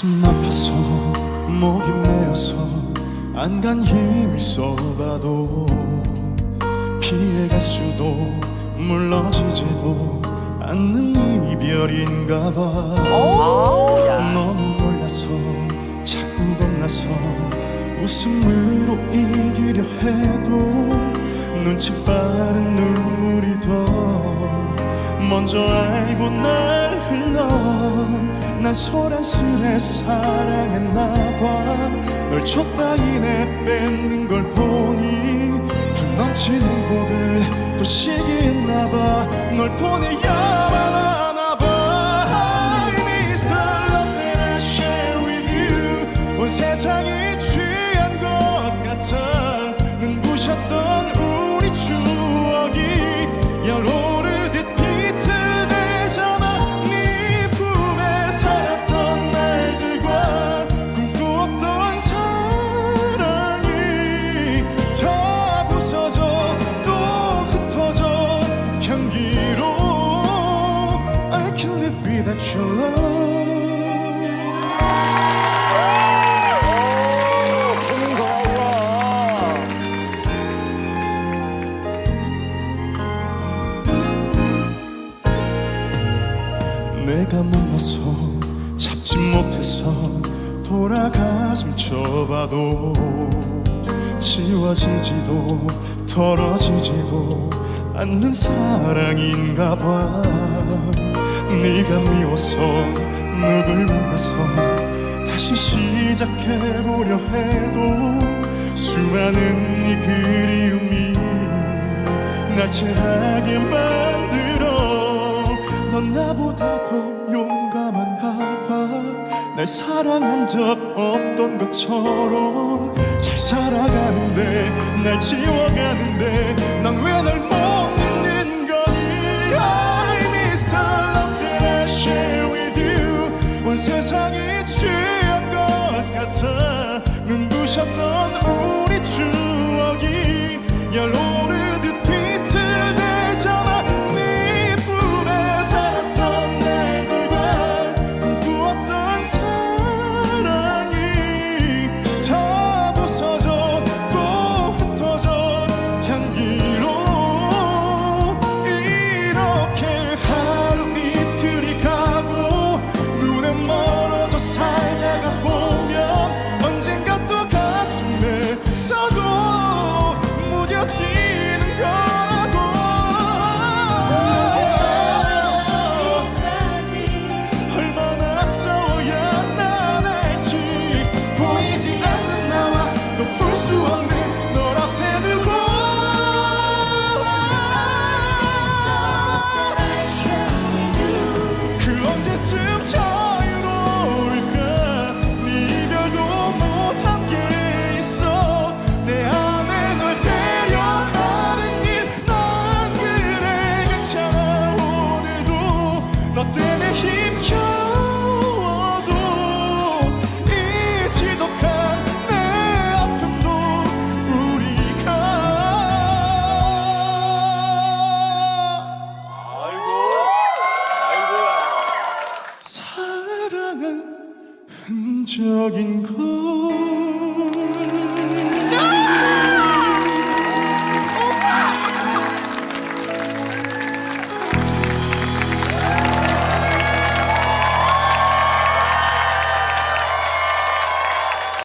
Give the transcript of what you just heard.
몰라서 목이 메어서 안간 힘을 써봐도 피해갈 수도 물러지지도 않는 이별인가 봐. 너무 몰라서 자꾸 겁나서 웃음으로 이기려 해도 눈치 빠른 눈물이 더 먼저 알고 날 흘러. 난 소란스레 사랑했나 봐널 줬다이 내뱉는 걸 보니 분 넘치는 곡을 또 시기했나 봐널 보내야만 하나 봐. I miss the love that I share with you. 온 세상이 내가 몰라서 잡지 못해서 돌아가슴 쳐봐도 지워지지도 덜어지지도 않는 사랑인가 봐 네가 미워서 누굴 만나서 다시 시작해보려 해도 수많은 네 그리움이 날 체하게 만들어. 넌 나보다 더 용감한가 봐날 사랑한 적 없던 것처럼 잘 살아가는데 날 지워가는데 넌왜날 세상이 취한 것 같아 눈부셨던 우리 추억이 열오 무 사랑은 흔적인 걸